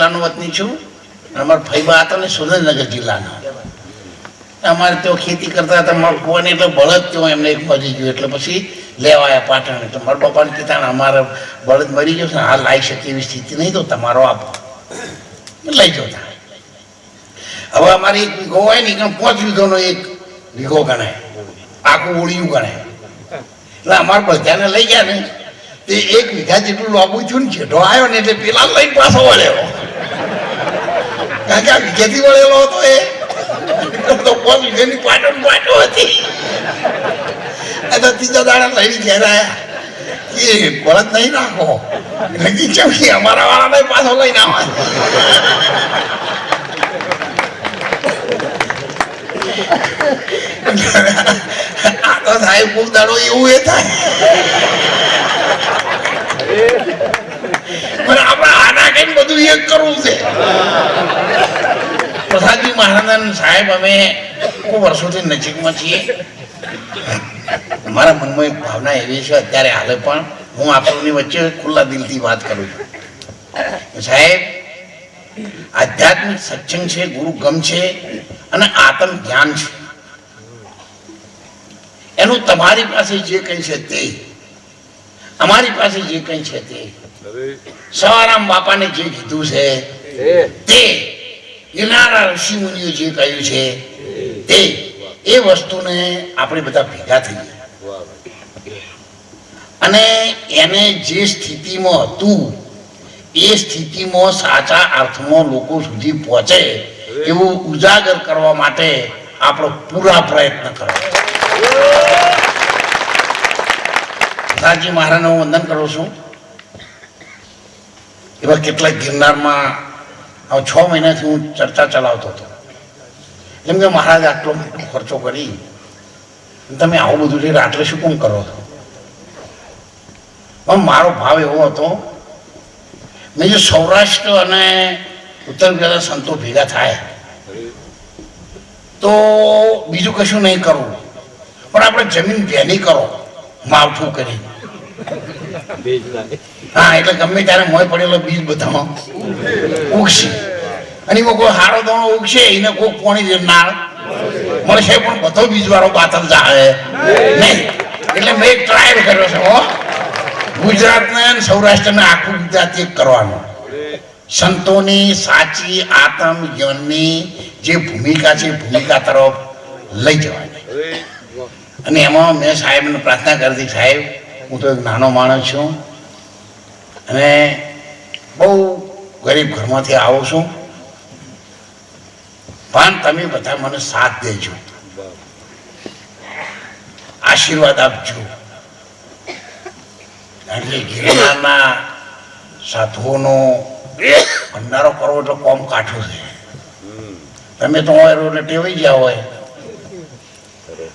જિલ્લાનો વતની છું. અમારા ફૈબા હતા ને સુરેન્દ્રનગર જિલ્લાના. અમારે તો ખેતી કરતા હતા, મારા ફોન એટલે બળદ તો એમને એક મરી ગયું, એટલે પછી લેવા આવ્યા પાટણ. એટલે મારા પપ્પાને કીધા અમારે બળદ મરી ગયો છે ને લાવી શકે એવી સ્થિતિ નહીં તો તમારો આપો. લઈ જાઓ તારે. હવે અમારે એક વીઘો હોય ને પાંચ વીઘોનો એક વીઘો ગણાય. આખું ઓળિયું ગણાય. એટલે અમારે બધાને લઈ ગયા ને, તે એક વીઘા જેટલું લાંબુ છું ને, જેઠો આવ્યો ને, એટલે પેલા લઈને પાછો વળેલો કારણ કે આ વીઘેથી વળેલો હતો એ. તો પાંચ વીઘાની પાટણ પાટો હતી? આ તો ત્રીજા દાડા એ એ આપણે આના બધું એક કરવું છે. પ્રસાદજી મહારાજન સાહેબ, અમે વર્ષોથી નજીકમાં છીએ. મારા મનમાં એક ભાવના એવી છે, અત્યારે હાલે પણ હું આપણની વચ્ચે ખુલ્લા દિલથી વાત કરું છું. સાહેબ, આધ્યાત્મિક સત્સંગ છે, ગુરુ ગમ છે અને આત્મ ધ્યાન છે. એનું તમારી પાસે જે કંઈ છે તે, અમારી પાસે જે કંઈ છે તે સવારામ બાપાને જે કીધું છે તે ગિરનારા ઋષિ મુનિઓ જે કહ્યું છે તે એ વસ્તુને આપણે બધા ભેગા થઈએ. અને એને જે સ્થિતિમાં હતું એ સ્થિતિમાં સાચા અર્થમાં લોકો સુધી પહોંચે એવું ઉજાગર કરવા માટે આપણો પૂરા પ્રયત્ન કરો. સાજી મહારાજનું વંદન કરું છું. એવા કેટલાક ગિરનારમાં છ મહિનાથી હું ચર્ચા ચલાવતો હતો. એમ કે મહારાજ, આટલો મોટો ખર્ચો કરી તમે આવું બધું છે આટલે શું કોણ કરો છો? પણ મારો ભાવ એવો હતો, મેં જો સૌરાષ્ટ્ર અને ઉત્તર ગુજરાત સંતો ભેગા થાય, તો બીજું કશું નહીં કરવું પણ આપણે જમીન ભેની કરો, માવઠું કરી હા, એટલે ગમે ત્યારે મોય પડેલો બીજ બધામાં ઉગશે. અને એમાં કોઈ હારો દાણો ઉગશે, એને કોઈ પોણી નાળ મળશે, પણ બધો બીજ વાળો પાતળ જાળે નહીં. એટલે મેં એક ટ્રાયલ કર્યો છે, હો. ગુજરાતને અને સૌરાષ્ટ્રને આખું ગુજરાત એક કરવાનું. સંતોની સાચી આત્મ જ્ઞાનની જે ભૂમિકા છે ભૂમિકા તરફ લઈ જવાની. અને એમાં મેં સાહેબને પ્રાર્થના કરી સાહેબ હું તો એક નાનો માણસ છું અને બહુ ગરીબ ઘરમાંથી આવું છું. પણ તમે બધા મને સાથ દેજો. આશીર્વાદ આપજો. એટલે ગિરનારના સાધુઓનો ભંડારો કરવો એટલે કોમ કાઠું છે. તમે તો હોય એટલે ટેવાઈ ગયા હોય.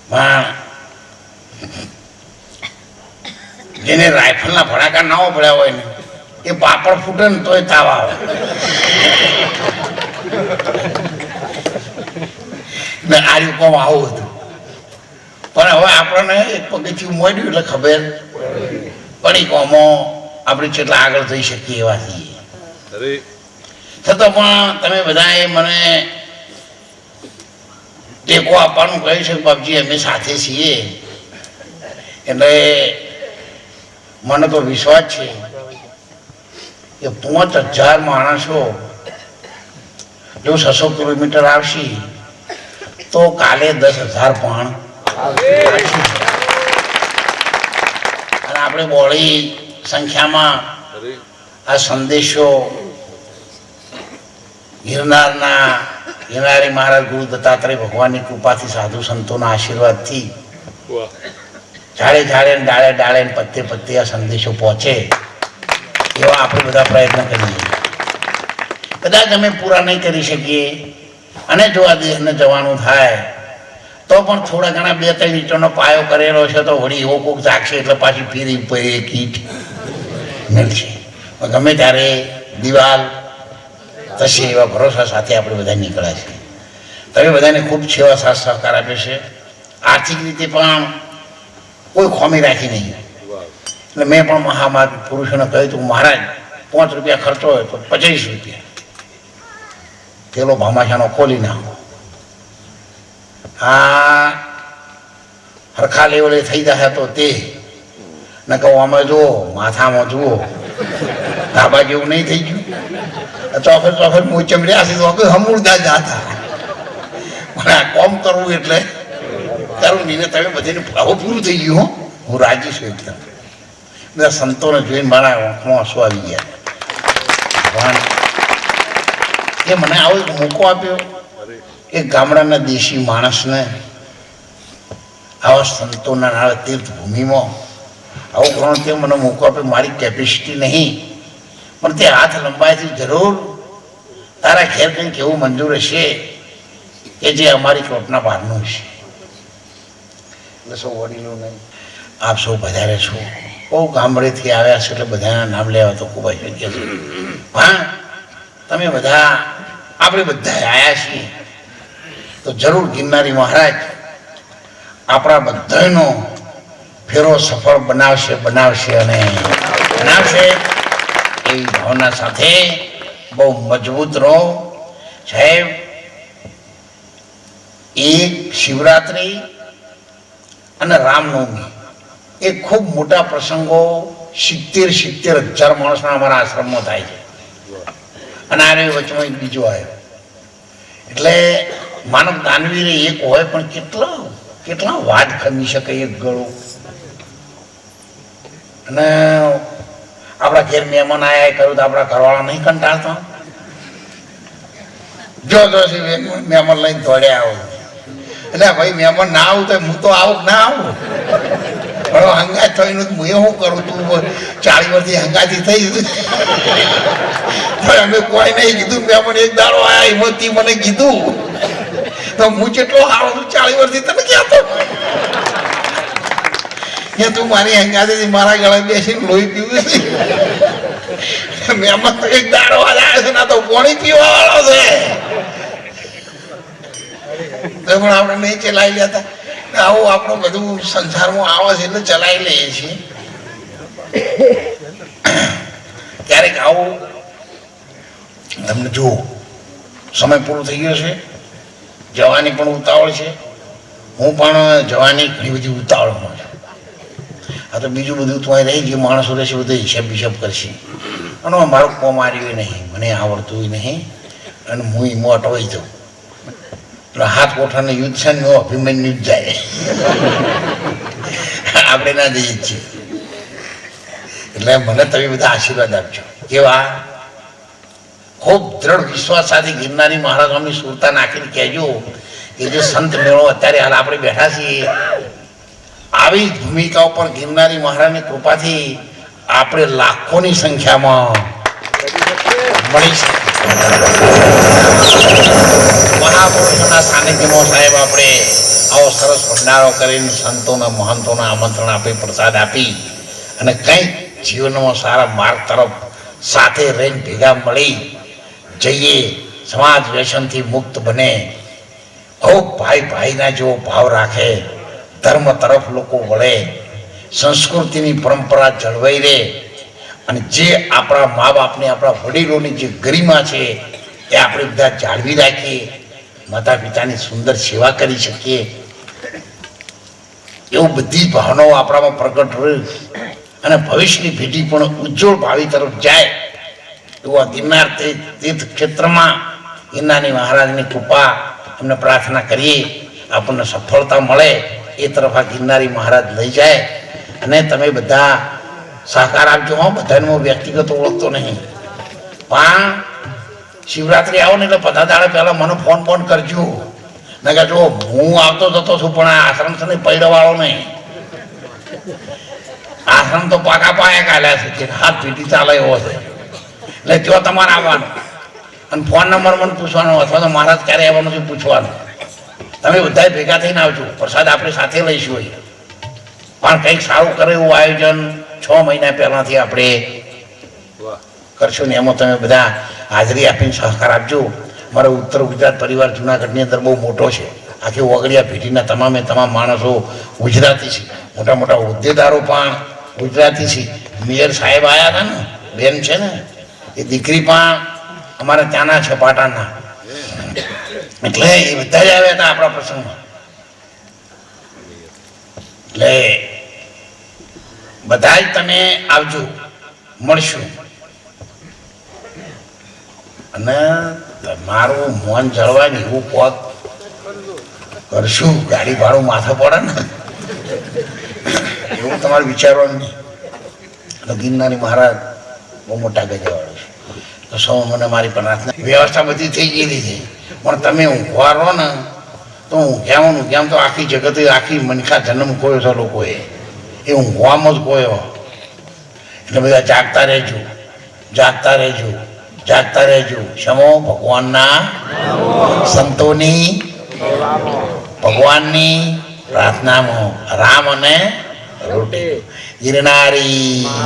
પણ જેને રાઇફલના ભડાકા ના પડ્યા હોય ને એ પાપડ ફૂટે ને તોય તાવ આવે. ને આ લોકો આવું હતું. પણ હવે આપણને એક પગથિયું મળ્યું એટલે ખબર પડી કોમો આપણે કેટલા આગળ થઈ શકીએ એવા છીએ. છતાં પણ તમે બધાએ મને ટેકો આપવાનું કહ્યું છે બાપજી અમે સાથે છીએ. એટલે મને તો વિશ્વાસ છે કે પાંચ હજાર માણસો જો છસો કિલોમીટર આવશે, તો કાલે દસ હજાર પણ અને આપણે બોળી સંખ્યામાં આ સંદેશો ગિરનારના ગિરનારી મહારાજ ગુરુ દત્તાત્રેય ભગવાનની કૃપાથી સાધુ સંતોના આશીર્વાદથી ઝાડે ઝાડે ડાળે ડાળે પત્તે પત્તે આ સંદેશો પહોંચે એવા આપણે બધા પ્રયત્ન કરીએ. કદાચ અમે પૂરા નહીં કરી શકીએ અને જો આ દેશને જવાનું થાય, તો પણ થોડા ઘણા બે ત્રણ લીટરનો પાયો કરેલો છે તો વળી એવો કોક જાગશે એટલે પાછી ફીરી પડી કીટ મળશે. ગમે ત્યારે દિવાલ થશે એવા ભરોસા સાથે આપણે બધા નીકળ્યા છે તમે બધાને ખૂબ સેવા સાથ સહકાર આપે છે. આર્થિક રીતે પણ કોઈ ખોમી રાખી નહીં. એટલે મેં પણ મહામાર પુરુષોને કહ્યું હતું મહારાજ, પાંચ રૂપિયા ખર્ચો હોય તો પચીસ રૂપિયા. પેલો ભામાશાનો ખોલી નાખો. આ હરખા લેવલે થઈ જશે તો તે. ન કહું અમે જુઓ, માથામાં જુઓ. ધાબા જેવું નહીં થઈ ગયું. ચોફે ચોફે રહ્યા છે, તો કે જ હતા પણ આ કોમ કરવું એટલે કરું નહીં તમે બધાને હવે પૂરું થઈ ગયું, હું. હું રાજી છું એકદમ બધા સંતોને જોઈને મારા આંખમાં આંસુ આવી ગયા. ભગવાન, એ મને આવો એક મોકો આપ્યો. એ ગામડાના દેશી માણસને આવા સંતોના નાળે તીર્થભૂમિમાં આવું ગ્રહણ તે મને મોકો આપ્યો. મારી કેપેસિટી નહીં. પણ તે હાથ લંબાયથી જરૂર. તારા ઘેર કંઈક એવું મંજૂર હશે કે જે અમારી કોર્ટના બહારનું હશે. એટલે સૌ નહીં. આપ સૌ વધારે છો. બહુ ગામડેથી આવ્યા છે એટલે બધાના નામ લેવા તો ખૂબ જ યોગ્ય છે. હા તમે બધા, આપણે બધા આવ્યા છીએ. તો જરૂર ગિરનારી મહારાજ, આપણા બધાનો ફેરો સફળ બનાવશે બનાવશે અને બનાવશે એવી ભાવના સાથે બહુ મજબૂત રહો. સાહેબ, એક શિવરાત્રિ અને રામનવમી. એ ખૂબ મોટા પ્રસંગો સિત્તેર સિત્તેર હજાર માણસના અમારા આશ્રમમાં થાય છે. અને આરે વચમાં એક બીજો આવ્યો. એટલે માનવ દાનવીરે એક હોય પણ કેટલો કેટલા વાત ખમી શકે એક ગળો. અને આપણા ઘેર મહેમાન આયા કર્યું તો આપણા ઘરવાળા નહીં કંટાળતા. જો જો મહેમાન લઈને દોડ્યા આવો એટલે ભાઈ મહેમાન ના આવું તો હું તો આવું ના આવું. પણ હંગાત થઈને હું શું કરું? તું ચાલી વર્ષથી હંગાથી થઈ અમે કોઈ નહીં કીધું, મહેમાન એક દાડો આયા હિંમતથી મને કીધું. તો હું કેટલો હારો છું, ચાળી વર્ષથી તમે ક્યાં તો? કે તું મારી હંગાથી મારા ગળે બેસીને લોહી પીવું છે. મહેમાન તો એક દાડો આવ્યો છે, ના તો કોણી પીવા વાળો છે. પણ આપણે નહીં ચલાવી લેતા. આવું આપણું બધું સંસારમાં આવે છે એટલે ચલાવી લઈએ છીએ. ક્યારેક આવું. તમને જુઓ, સમય પૂરો થઈ ગયો છે. જવાની પણ ઉતાવળ છે. હું પણ જવાની ઘણી બધી ઉતાવળમાં છું. આ તો બીજું બધું તો રહી ગયું. માણસો રહેશે બધું હિસાબ બિસાબ કરશે. અને મારું કોમ આવ્યું નહીં. મને આવડતું નહીં. અને હું એમાં અટવાઈ જાઉં એટલે હાથ કોઠાને યુદ્ધ છે ને અભિમન્યુ જ જાય. આપણે ના જઈએ છીએ. એટલે મને તમે બધા આશીર્વાદ આપજો. કેવા? ખૂબ દ્રઢ વિશ્વાસ સાથે ગિરનારી મહારાજ અમની સુરતા નાખીને કહેજો કે જે સંત મેળો અત્યારે હાલ આપણે બેઠા છીએ. આવી જ ભૂમિકા ઉપર ગિરનારી મહારાજની કૃપાથી આપણે લાખોની સંખ્યામાં મળી શકીએ. મહાપુરુષોના સાનિધ્યમાં સાહેબ આપણે આવો સરસ ભંડારો કરીને સંતોના, મહંતોના આમંત્રણ આપી, પ્રસાદ આપી અને કંઈક જીવનમાં સારા માર્ગ તરફ સાથે રહીને ભેગા મળી જઈએ, સમાજ વ્યસનથી મુક્ત બને. ખૂબ ભાઈ ભાઈના જેવો ભાવ રાખે, ધર્મ તરફ લોકો વળે, સંસ્કૃતિની પરંપરા જળવાઈ રહે. અને જે આપણા મા બાપની આપણા વડીલોની જે ગરિમા છે, એ આપણે બધા જાળવી રાખીએ માતા પિતાની સુંદર સેવા કરી શકીએ. એવું બધી ભાવનાઓ આપણામાં પ્રગટ રહે અને ભવિષ્યની પેઢી પણ ઉજ્જવળ ભાવિ તરફ જાય એવું આ ગિરનાર તીર્થ ક્ષેત્રમાં ગિરનારની મહારાજની કૃપા એમને પ્રાર્થના કરીએ, આપણને સફળતા મળે, એ તરફ આ ગિરનારી મહારાજ લઈ જાય. અને તમે બધા સહકાર આપજો હો, બધાને હું વ્યક્તિગત ઓળખતો નહીં. પણ શિવરાત્રી આવો ને એટલે બધા દાડે પહેલાં મને ફોન ફોન કરજો. મેં કહે જો હું આવતો જતો છું, પણ આ આશ્રમ છે ને પૈડવાળો નહીં. આશ્રમ તો પાકા પાયા કાલ્યા છે હાથ પીટી ચાલે એવો છે. એટલે જો તમારે આવવાનું. અને ફોન નંબર મને પૂછવાનો અથવા તો મહારાજ ક્યારે આવવાનું છે પૂછવાનું. તમે બધા ભેગા થઈને આવજો. પ્રસાદ આપણે સાથે લઈશું પણ કંઈક સારું કરે એવું આયોજન. છ મહિના પહેલાંથી આપણે કરશું ને એમાં તમે બધા હાજરી આપીને સહકાર આપજો. મારો ઉત્તર ગુજરાત પરિવાર જુનાગઢની અંદર બહુ મોટો છે. આખી ઓગળિયા પેઢીના તમામે તમામ માણસો ગુજરાતી છે. મોટા મોટા હોદ્દેદારો પણ ગુજરાતી છે. મેયર સાહેબ આવ્યા હતા ને, બેન છે ને, એ દીકરી પણ અમારે ત્યાંના છે પાટણના. એટલે એ બધા જ આવ્યા હતા આપણા પ્રસંગમાં. એટલે બધા જ તમે આવજો, મળશું. અને તમારું મોન જળવાય ને એવું પોત કરશું, ગાડી ભાડું માથે પડે ને. એવું તમારે વિચારવાનું નહીં. ગિરનારી મહારાજ બહુ મોટા ગજાવાળો છે. તો સૌ મને મારી પ્રાર્થના વ્યવસ્થા બધી થઈ ગયેલી છે. પણ તમે ઊંઘવા રહો ને, તો હું ઊંઘ્યાવાનું કેમ તો આખી જગતે આખી મનખા જન્મ કોયો છે લોકોએ. એ ઊંઘવામાં જ કોયો એટલે બધા જાગતા રહેજો જાગતા રહેજો જાગતા રહેજો. શમો ભગવાનના સંતોની ભગવાનની પ્રાર્થનામાં રામ અને રોટી. ગિરનારી.